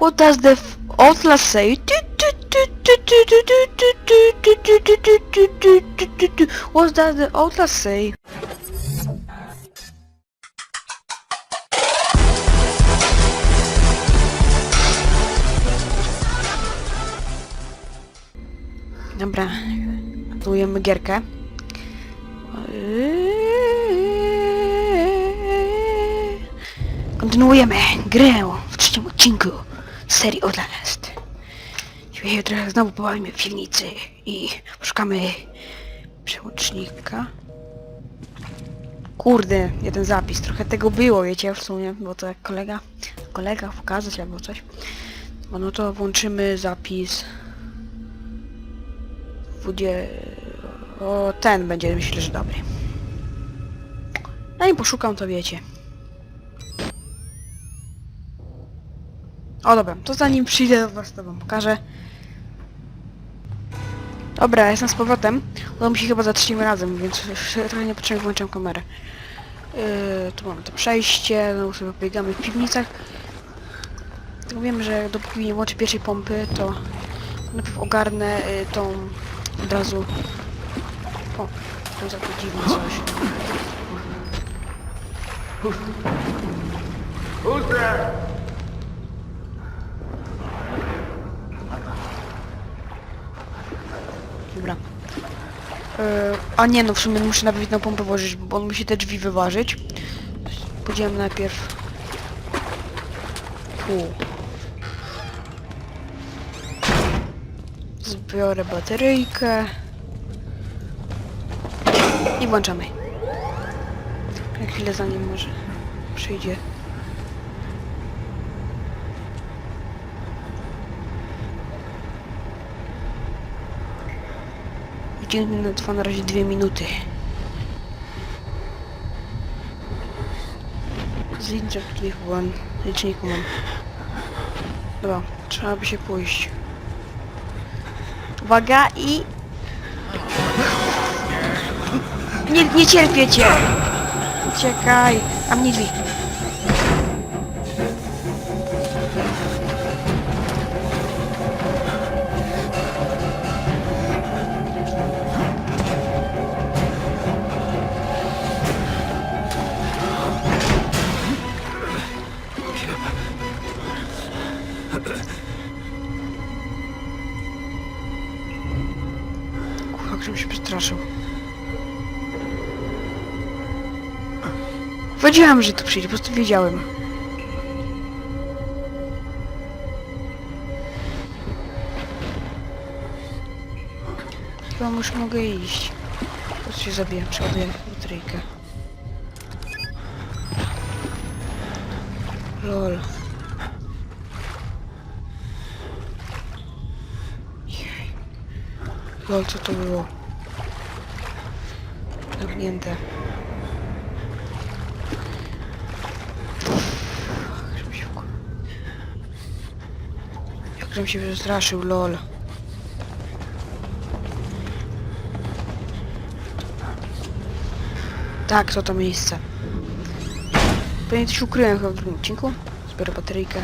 What does the Outlast say? What does the Outlast say? Dobra, kontynuujemy gierkę. Kontynuujemy grę w trzecim odcinku serii Outlast. Dzisiaj trochę znowu pobawimy w piwnicy i poszukamy przełącznika. Kurde, jeden zapis. Trochę tego było, wiecie, w sumie, bo to jak kolega, kolega pokazać albo coś. No, no to włączymy zapis. Dwudzie... O, ten będzie, myślę, że dobry. No i poszukam, to wiecie. O dobra, to zanim przyjdę do was to wam pokażę. Dobra, jestem z powrotem. Udało mi się chyba za razem, więc trochę niepotrzebnie włączam kamerę. Yy, tu mamy to przejście, no sobie pobiegamy w piwnicach. Tylko wiem, że dopóki nie włączę pierwszej pompy, to najpierw ogarnę y, tą od razu... O, to za to dziwne coś. Dobra. E, a nie no, w sumie muszę na pompę włożyć, bo on musi te drzwi wyważyć. Pójdziemy najpierw... Tu. Zbiorę bateryjkę. I włączamy. Na chwilę zanim może przyjdzie. Dzień trwa na razie dwie minuty. Z interaktywych one liczniku mam. Dobra, trzeba by się pójść. Uwaga i... Nie, nie cierpię cię! Uciekaj! A mnie drzwi. Wiedziałem, że tu przyjdzie, po prostu wiedziałem. Chyba już mogę iść. Po prostu się zabijam, przeładuję bateryjkę. Lol. Lol, co to było? Zamknięte. Żebym się wkur- Jak żebym się przestraszył, lol. Tak, to to miejsce. Pewnie coś ukryłem chyba w drugim odcinku. Zbiorę bateryjkę.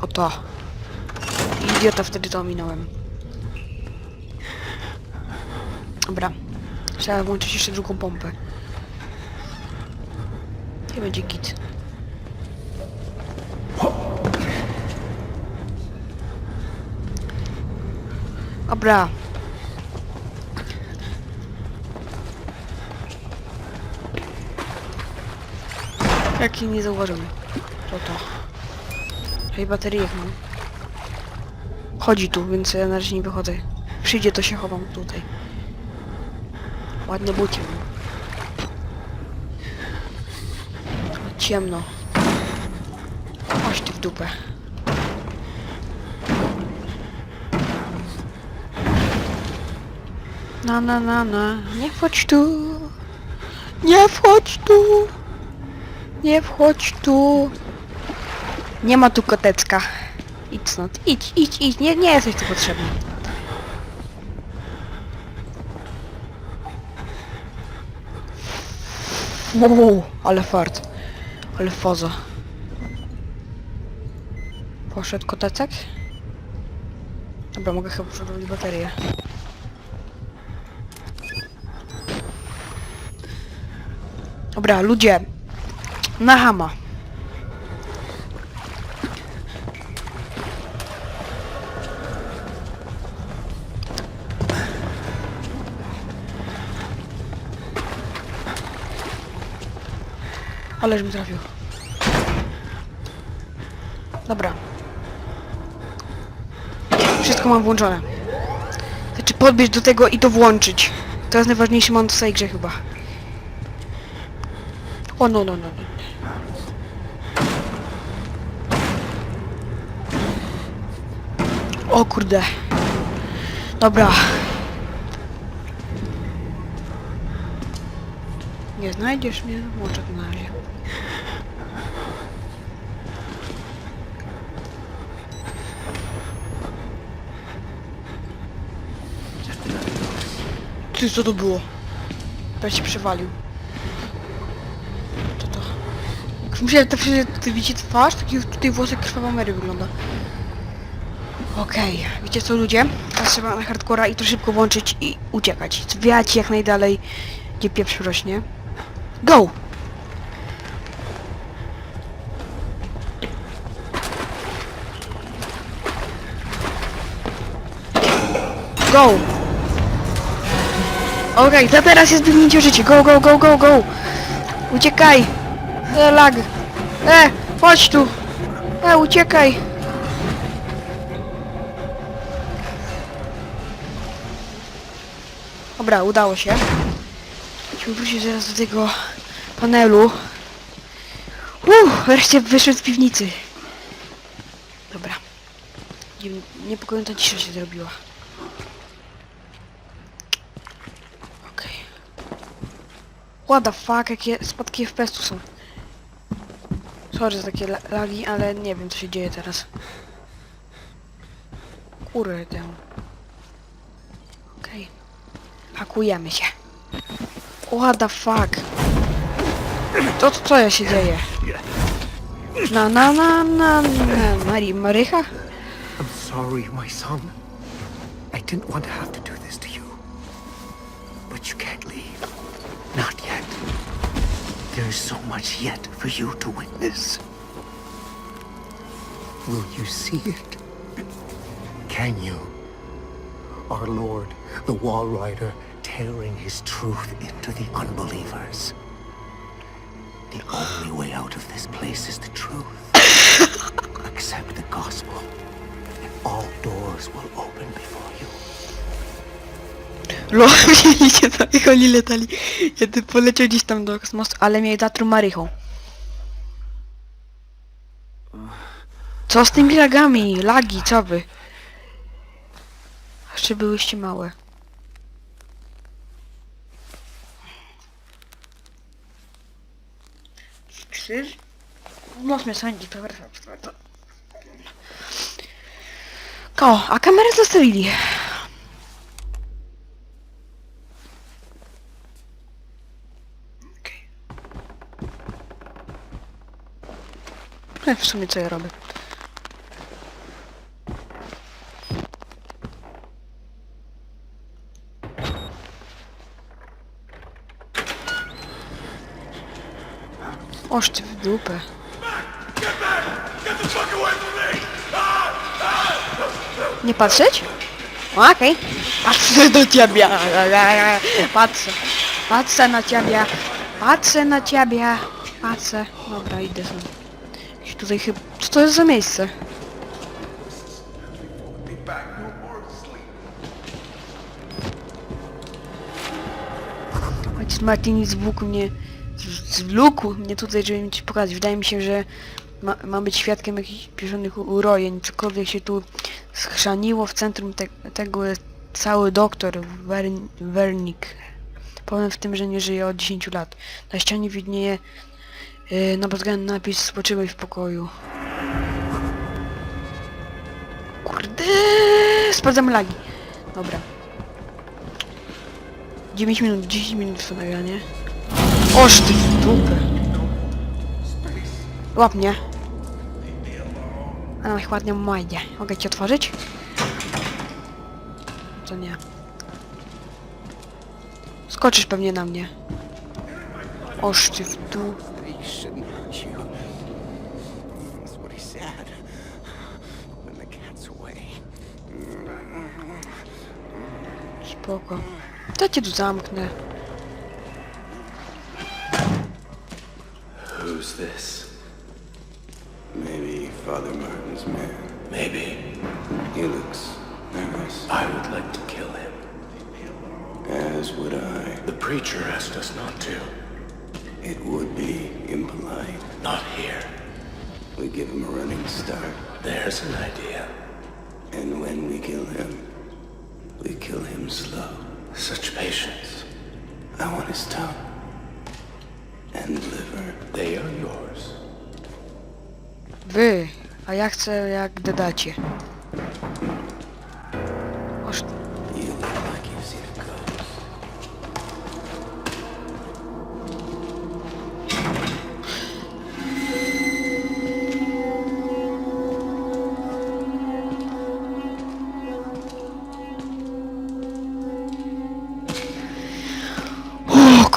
Oto. Idiota, wtedy to ominąłem. Dobra. Trzeba włączyć jeszcze drugą pompę. Nie będzie git. Dobra. Jaki nie zauważyłem. To to. Hej, baterię mam. Chodzi tu, więc ja na razie nie wychodzę. Przyjdzie, to się chowam tutaj. Ładne bucie. Ciemno. Oś ty w dupę. Na na na na. Nie wchodź tu. Nie wchodź tu. Nie wchodź tu. Nie ma tu kotecka. Idź stąd. Idź, idź, idź. Nie, nie jesteś tu potrzebny. Uuu, ale fart. Ale foza. Poszedł kotecek. Dobra, mogę chyba przerobić baterię. Dobra, ludzie. Na hama. Ależ mi trafił. Dobra. Wszystko mam włączone. Znaczy podbiec do tego i to włączyć. To jest najważniejszy moment w tej grze chyba. O no no no. O kurde. Dobra. Nie znajdziesz mnie? To na razie. Ty, co to było? Prawie się przewalił. Co to? Myślałem, że to ty widzicie twarz? Taki tutaj włosek krwawa Mary wygląda. Okej, wiecie co ludzie? Teraz trzeba na hardcora i to szybko włączyć i uciekać. Zwiać jak najdalej, gdzie pieprz rośnie. Go! Go! Okej, to teraz jest biegnięcie życie. Go, go, go, go, go! Uciekaj! E, lag! E, chodź tu! E, uciekaj! Dobra, udało się. Musimy wrócić zaraz do tego panelu. Uff, wreszcie wyszedł z piwnicy. Dobra. Nie- Niepokojąca cisza się zrobiła. Okej. What the fuck, jakie spadki FPS tu są. Sorry za takie la- lagi, ale nie wiem co się dzieje teraz. Kurde. Okej. Pakujemy się. What the fuck? To co, co się dzieje? Na na na na na Mari Marycha? I'm sorry, my son. I didn't want to have to There is so much yet for you to witness. Will you see it? Can you? Our Lord, the Wall Rider, tearing his truth into the unbelievers. The only way out of this place is the truth. Accept the gospel, and all doors will open before you. Lol, widzieliście to, jak oni letali. Jeden poleciał gdzieś tam do kosmosu, ale mnie zatruł Marychą. Co z tymi lagami? Lagi, co wy? Jeszcze byłyście małe. Krzyż? Los mnie sądzi, przepraszam. Ko, a kamerę zostawili. Okej. Okay. W sumie co ja robię? Oż ty w dupę. Nie patrzeć? Okej. Patrzę do ciebie. Patrzę. Patrzę na ciebie. Patrzę na ciebie. Patrzę. Dobra, idę sobie. Tutaj chyba... Co to jest za miejsce? Ojciec Martini zwłókł mnie... z- Zwlókł mnie tutaj, żeby mi ci pokazać. Wydaje mi się, że ma, mam być świadkiem jakichś u- urojeń. Cokolwiek się tu schrzaniło w centrum te, tego jest cały doktor Wern, Wernik. Problem w tym, że nie żyje od 10 lat. Na ścianie widnieje yy, na bezwzględny napis spoczywaj w pokoju. Kurde, sprawdzamy lagi. Dobra. 9 minut, 10 minut to nagranie. Oż ty w dupę. Łap mnie. A nam ładnie majdzie. Mogę ci otworzyć? To nie. Skoczysz pewnie na mnie. Oż ty w dół. He shouldn't hurt you. That's what he said. When the cat's away. Spoko. To cię tu zamknę. Who's this? Maybe Father Martin's man. Maybe. He looks nervous. I would like to kill him. As would I. The preacher asked us not to. It would be impolite. Not here. We give him a running start. There's an idea. And when we kill him, we kill him slow. Such patience. I want his tongue. And liver. They are yours. Wy. A ja chcę jak dodacie.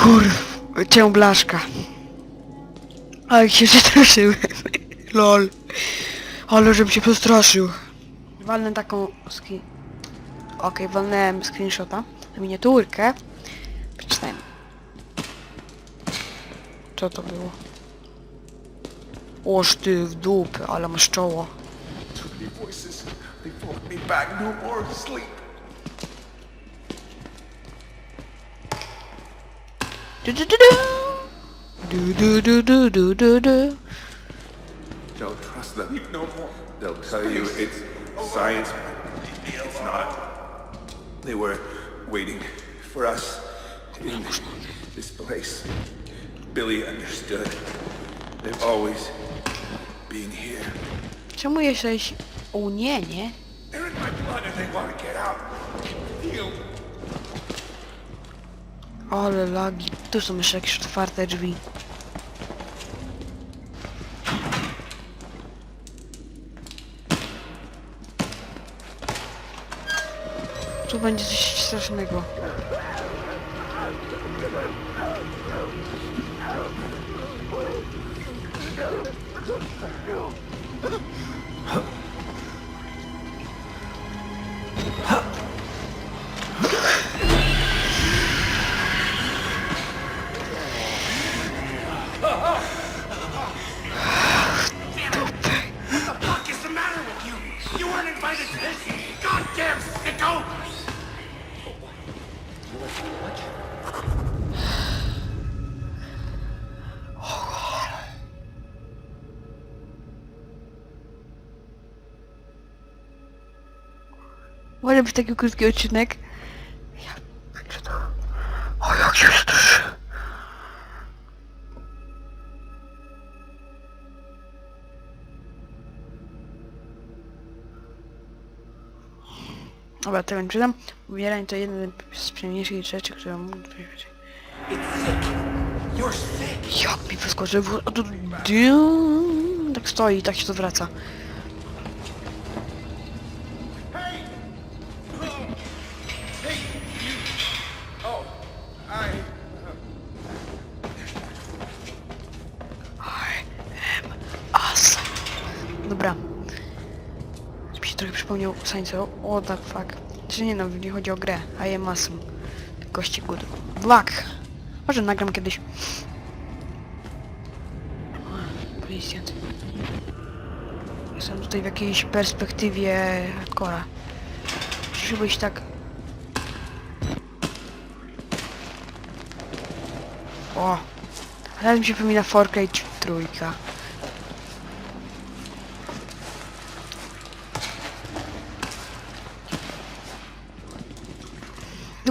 O kur... Cię blaszka. Ale się przestraszyłem. Lol. Ale żebym się przestraszył. Walnę taką ski... Okej, walnąłem screenshota. Na miniaturkę. Przeczytajmy. Co to było? Oż ty w dupę, ale masz czoło. Too many voices. They brought me back. No more sleep. Du du du du. Du du du du du du du. Don't trust them no more. They'll tell you it's science. But it's not. They were waiting for us in this place. Billy understood. They've always been here. Czemu jesteś... O nie, nie? They're in my blood and they want to get out. Heal. Ale lagi. Tu są jeszcze jakieś otwarte drzwi. Tu będzie coś strasznego. What Może być taki krótki odcinek. Ja... to? O, jak się straszy. Dobra, tego nie czytam. Ubieranie to jedna z przyjemniejszych rzeczy, które mógł sick. Jak mi wyskoczył? Tak stoi tak się to wraca. Przypomniał Saints What the fuck. Czy nie no, nie chodzi o grę. I am awesome. Gości good. Black. Może nagram kiedyś. Policjant. Jestem tutaj w jakiejś perspektywie hardcora. Musi być tak... O! Ale mi się przypomina Cry trójka.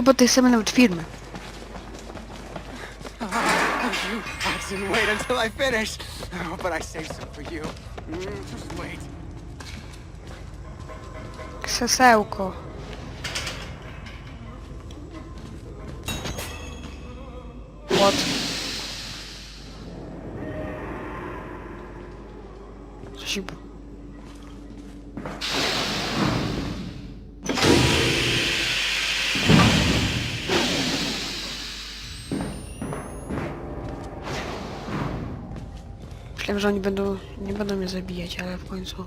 No bo to jest same nawet firmy. I didn't wait until I finished. Oh, but I saved some for you. Mm, just wait. Krzesełko. What? Co Myślałem, że oni będą, nie będą mnie zabijać, ale w końcu...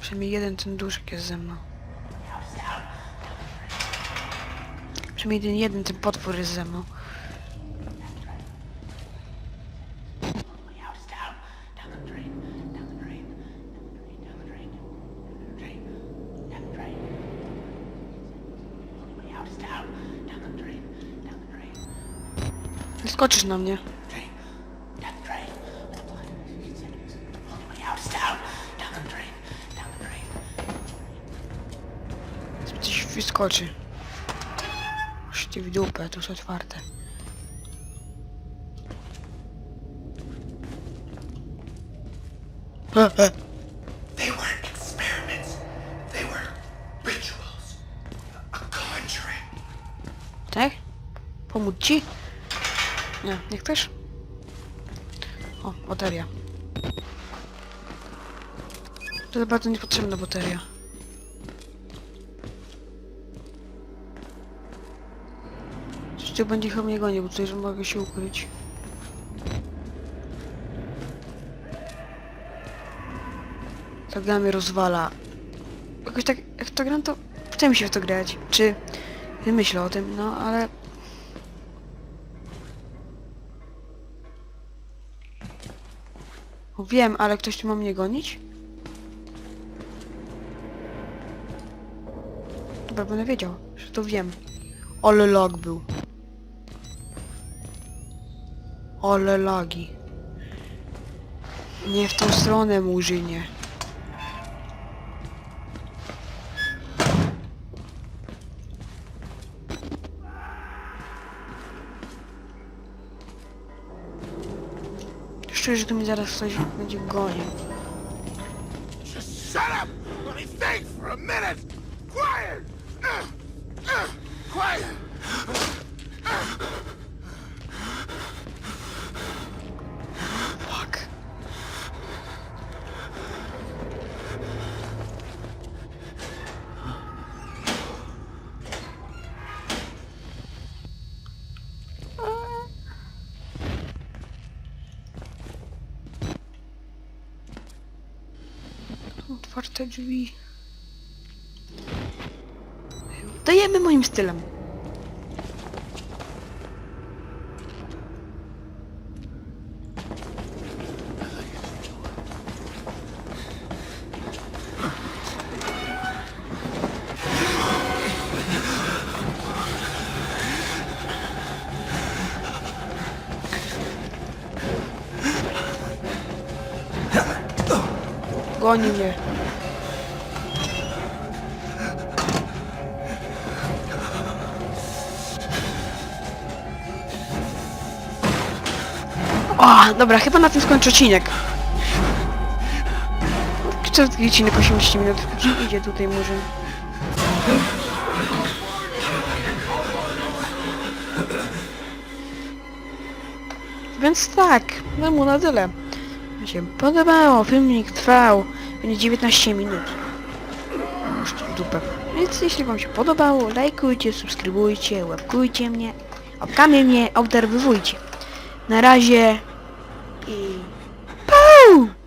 Przynajmniej jeden ten duszek jest ze mną. Przynajmniej ten jeden ten potwór jest ze mną. Skoczysz na mnie. Wyskoczy. Możecie w dupę, to jest otwarte. E, e. They weren't experiments. They were rituals. A conjuring. Tak? Pomóc ci? Nie, nie chcesz? O, bateria. To jest bardzo niepotrzebna bateria. Tu będzie chyba mnie gonił, bo tutaj że mogę się ukryć. Ta gra mnie rozwala. Jakoś tak, jak to gram, to chce mi się w to grać. Czy... Myślę o tym, no ale... Wiem, ale ktoś tu ma mnie gonić? Dobra, będę wiedział, że to wiem. Ole log był. Ole lagi. Nie w tą stronę, Murzynie. Czuję, że tu mi zaraz ktoś będzie gonił. Otwarte drzwi. Dajemy moim stylem. Goni mnie. Dobra, chyba na tym skończę odcinek. Co odcinek 80 minut? Idzie tutaj murzyn. Więc tak, no mu na tyle. Mi się podobało, filmik trwał, będzie 19 minut. Już dupę. Więc jeśli wam się podobało, lajkujcie, subskrybujcie, łapkujcie mnie, łapkami mnie obserwujcie. Na razie E. Boo!